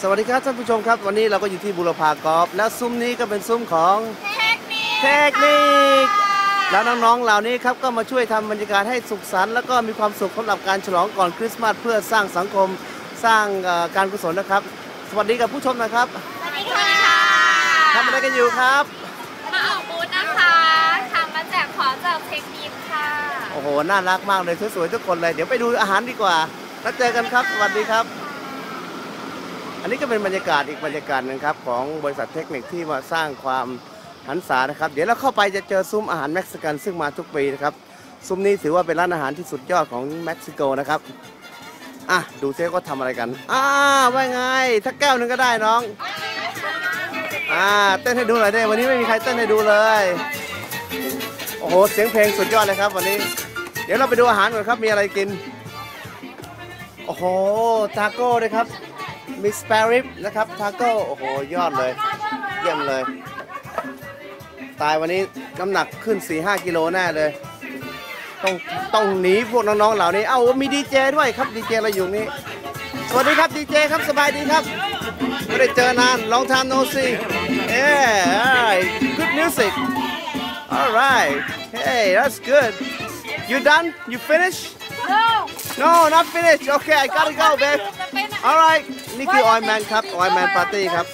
สวัสดีครับท่านผู้ชมครับ วันนี้เราก็อยู่ที่บุรพากอล์ฟและซุ้มนี้ก็เป็นซุ้มของเทคนิคเทคนิคแล้วน้องๆเหล่านี้ครับก็มาช่วยทำบรรยากาศให้สุขสันต์แล้วก็มีความสุขสำหรับการฉลองก่อนคริสต์มาสเพื่อสร้างสังคมสร้างเอ่อการกุศลนะครับ สวัสดีกับผู้ชมนะครับสวัสดีค่ะทำอะไรกันอยู่ครับมาออกบูธนะคะทำมาแจกของจากเทคนิคค่ะโอ้โหน่ารักมากเลยสวยๆทุกคนเลยเดี๋ยวไปดูอาหารดีกว่าแล้วเจอกันครับสวัสดีครับ อันนี้ก็เป็นบรรยากาศอีกบรรยากาศหนึ่งครับของบริษัทเทคนิคที่มาสร้างความหันษานะครับ เดี๋ยวเราเข้าไปจะเจอซุ้มอาหารเม็กซิกันซึ่งมาทุกปีนะครับ ซุ้มนี้ถือว่าเป็นร้านอาหารที่สุดยอดของเม็กซิโกนะครับอะดูเซก็ทำอะไรกันอ่าว่าไงถ้าแก้วหนึงก็ได้น้องอ่าเต้นให้ดูหน่อยได้วันนี้ไม่มีใครเต้นให้ดูเลยโอ้โหเสียงเพลงสุดยอดเลยครับวันนี้ เดี๋ยวเราไปดูอาหารก่อนครับมีอะไรกินโอ้โหทาโก้ด้วยครับ มีสเปริปนะครับทาโก้โอ้โหยอดเลย เยี่ยมเลย ตายวันนี้น้ำหนักขึ้น 4-5 กิโลแน่เลย ต้องต้องหนีพวกน้องๆเหล่านี้ เอ้ามีดีเจด้วยครับดีเจเราอยู่นี่สวัสดีครับดีเจครับสบายดีครับไม่ได้เจอนาน long time no see yeah alright good music alright hey that's good you done you finished no not finished okay I gotta go babe alright นี่คือออยแมนครับออยแมนปาร์ตี้ครับ